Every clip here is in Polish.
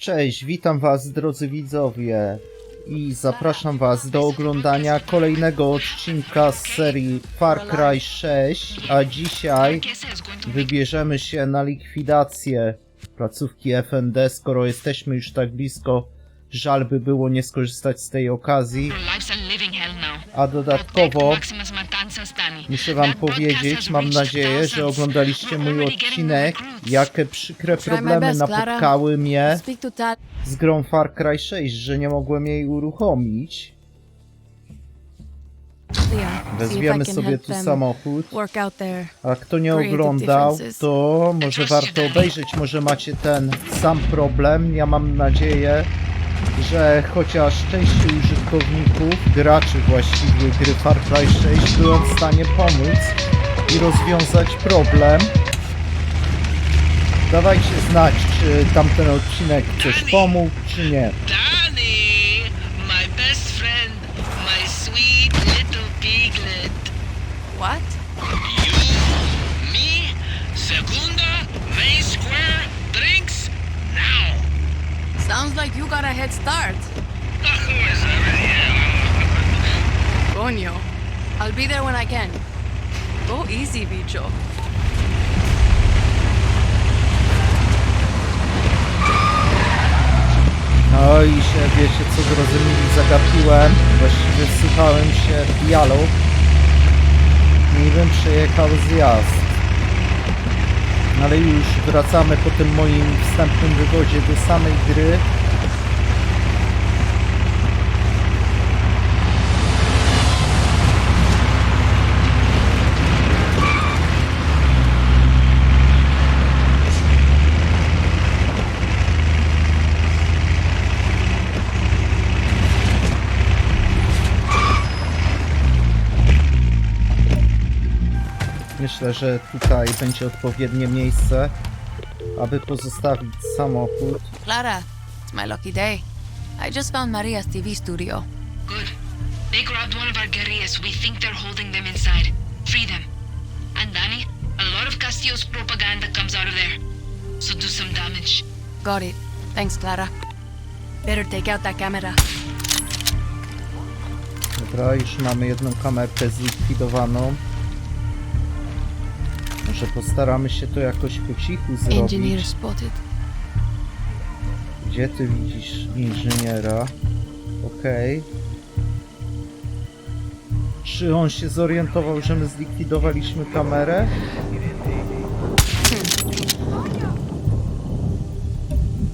Cześć, witam was drodzy widzowie i zapraszam was do oglądania kolejnego odcinka z serii Far Cry 6, a dzisiaj wybierzemy się na likwidację placówki FND, skoro jesteśmy już tak blisko, żal by było nie skorzystać z tej okazji, a dodatkowo muszę wam powiedzieć, mam nadzieję, że oglądaliście mój odcinek, jakie przykre problemy napotkały mnie z grą Far Cry 6, że nie mogłem jej uruchomić. Can sobie tu samochód. A kto nie oglądał, to może warto obejrzeć. Może macie ten sam problem. Ja mam nadzieję, że chociaż części użytkowników, graczy właściwie gry Far Cry 6 byłem w stanie pomóc i rozwiązać problem. Dawajcie znać, czy tamten odcinek coś pomógł, czy nie. Sounds like you got a head start. Coño. I'll be there when I can. Go easy, bicho. No i się, wiecie co zrozumieli, zagapiłem. Właściwie wsłuchałem się w dialog. Niebym przejechał zjazd. No Ale już wracamy po tym moim wstępnym wywodzie do samej gry. Myślę, że tutaj będzie odpowiednie miejsce, aby pozostawić samochód. Clara, it's my lucky day. I just found Maria's TV studio. Good. They grabbed one of our guerrillas. We think they're holding them inside. Free them. And Danny, a lot of Castillo's propaganda comes out of there. So do some damage. Got it. Thanks, Clara. Better take out that camera. Dobra, już mamy jedną kamerkę zlikwidowaną. Może postaramy się to jakoś po cichu Engineer zrobić. spotted. Gdzie ty widzisz inżyniera? Okej. Czy on się zorientował, że my zlikwidowaliśmy kamerę?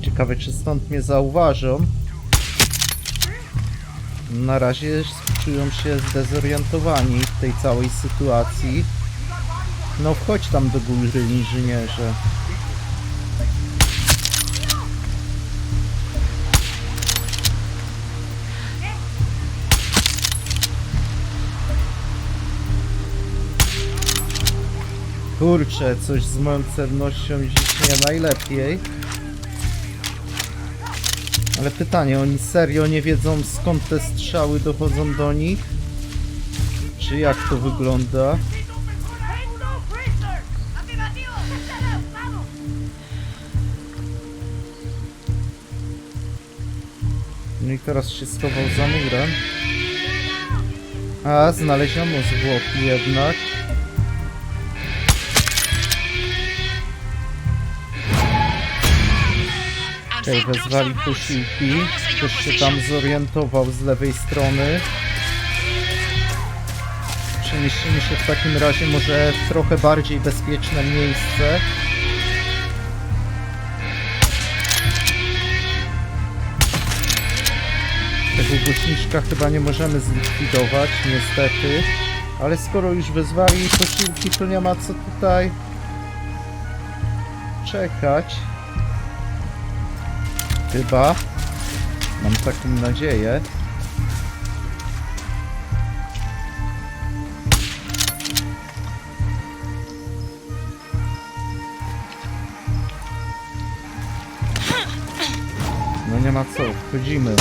Ciekawe, czy stąd mnie zauważą. Na razie czują się zdezorientowani w tej całej sytuacji. No wchodź tam do góry, inżynierze. Kurczę, coś z moją celnością dziś nie najlepiej. Ale pytanie, oni serio nie wiedzą skąd te strzały dochodzą do nich? Czy jak to wygląda? No i teraz się schował za murem. A, znaleziono zwłoki jednak. Okej, troops wezwali posiłki. Ktoś się tam zorientował z lewej strony. Przemieścimy się w takim razie może w trochę bardziej bezpieczne miejsce. Tego głośniczka chyba nie możemy zlikwidować, niestety. Ale skoro już wezwali posiłki, to nie ma co tutaj czekać. Chyba. Mam taką nadzieję. No nie ma co, wchodzimy.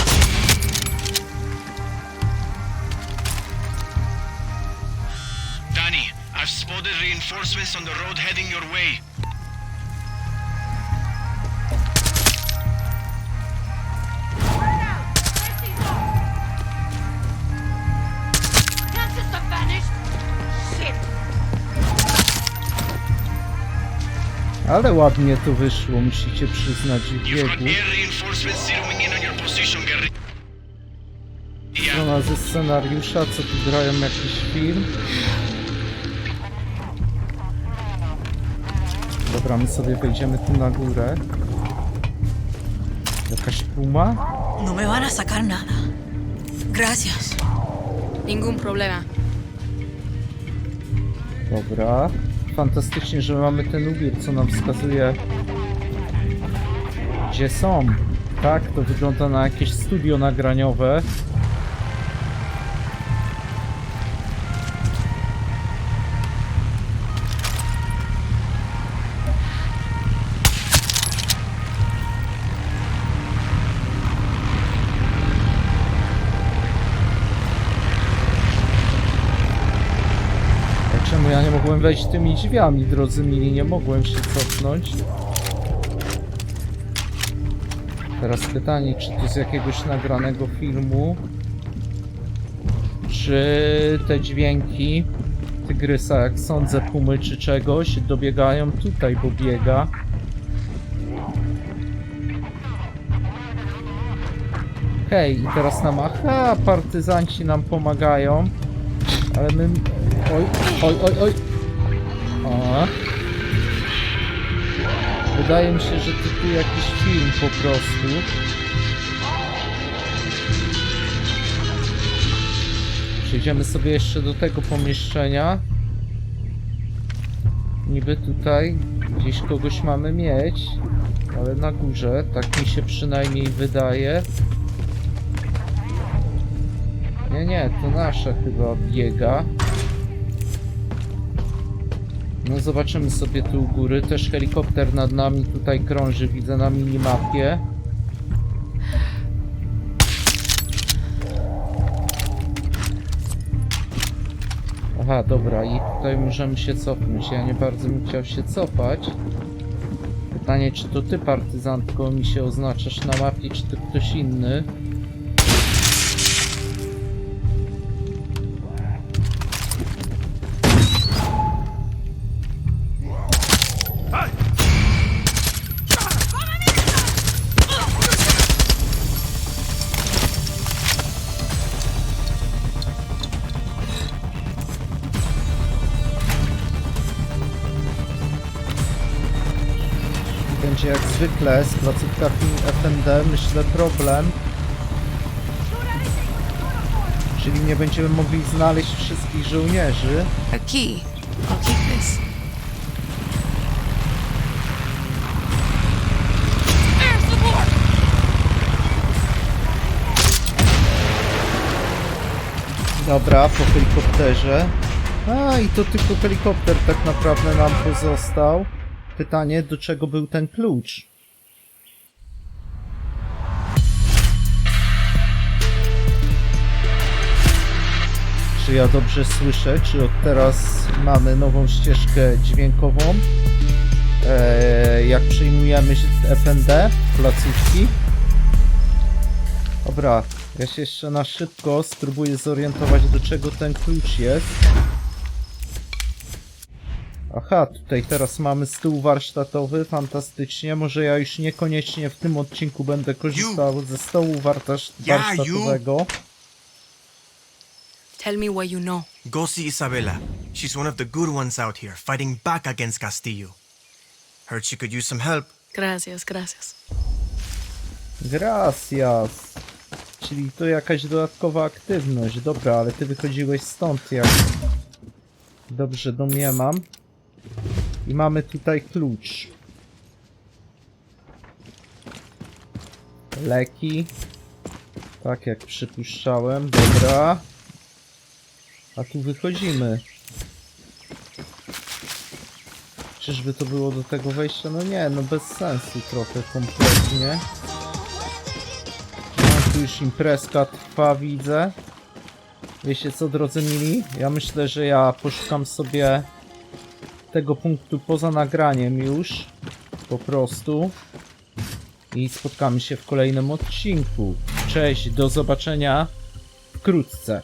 reinforcements on the road heading your way. Ale ładnie tu wyszło, musicie przyznać biegu. Strona ze scenariusza, co tu grają jakiś film. Dobra, my sobie wejdziemy tu na górę. Jakaś puma? No me van a sacar nada. Gracias. Ningún problema. Dobra. Fantastycznie, że mamy ten ubiór, co nam wskazuje gdzie są. Tak, to wygląda na jakieś studio nagraniowe. Mogłem wejść tymi drzwiami, drodzy mili? Nie mogłem się cofnąć. Teraz pytanie, czy to z jakiegoś nagranego filmu? Czy te dźwięki tygrysa, jak sądzę, pumy czy czegoś, dobiegają tutaj, bo biega? Hej, i teraz nam, aha, partyzanci nam pomagają. Ale my... Oj, oj, oj, oj. Wydaje mi się, że to tu jakiś film po prostu. Przejdziemy sobie jeszcze do tego pomieszczenia. Niby tutaj gdzieś kogoś mamy mieć, ale na górze, tak mi się przynajmniej wydaje. Nie, nie, to nasza chyba biega. No zobaczymy sobie tu u góry. Też helikopter nad nami tutaj krąży, widzę na minimapie. Aha, dobra, i tutaj możemy się cofnąć. Ja nie bardzo bym chciał się cofać. Pytanie, czy to ty, partyzantko, mi się oznaczasz na mapie, czy to ktoś inny? Będzie jak zwykle z placówkami FND, myślę, problem. Czyli nie będziemy mogli znaleźć wszystkich żołnierzy. A key. I'll keep this. Dobra, po helikopterze. A, i to tylko helikopter tak naprawdę nam pozostał. Pytanie, do czego był ten klucz? Czy ja dobrze słyszę? Czy od teraz mamy nową ścieżkę dźwiękową? Eee, jak przyjmujemy FND, placówki? Dobra, ja się jeszcze na szybko spróbuję zorientować do czego ten klucz jest. Aha, tutaj teraz mamy stół warsztatowy, fantastycznie. Może ja już niekoniecznie w tym odcinku będę korzystał ze stołu wartaż- Yeah, you. warsztatowego. Tell me what you know. Go see Isabella. She's one of the good ones out here, fighting back against Castillo. Heard she could use some help. Gracias, gracias. Gracias. Czyli to jakaś dodatkowa aktywność. Dobra, ale ty wychodziłeś stąd jak... Dobrze domniemam. I mamy tutaj klucz. Leki. Tak jak przypuszczałem. Dobra. A tu wychodzimy. Czyżby to było do tego wejścia? No nie, no bez sensu trochę kompletnie. No, tu już imprezka trwa, widzę. Wiecie co, drodzy mili? Ja myślę, że ja poszukam sobie tego punktu poza nagraniem już. Po prostu. I spotkamy się w kolejnym odcinku. Cześć, do zobaczenia wkrótce.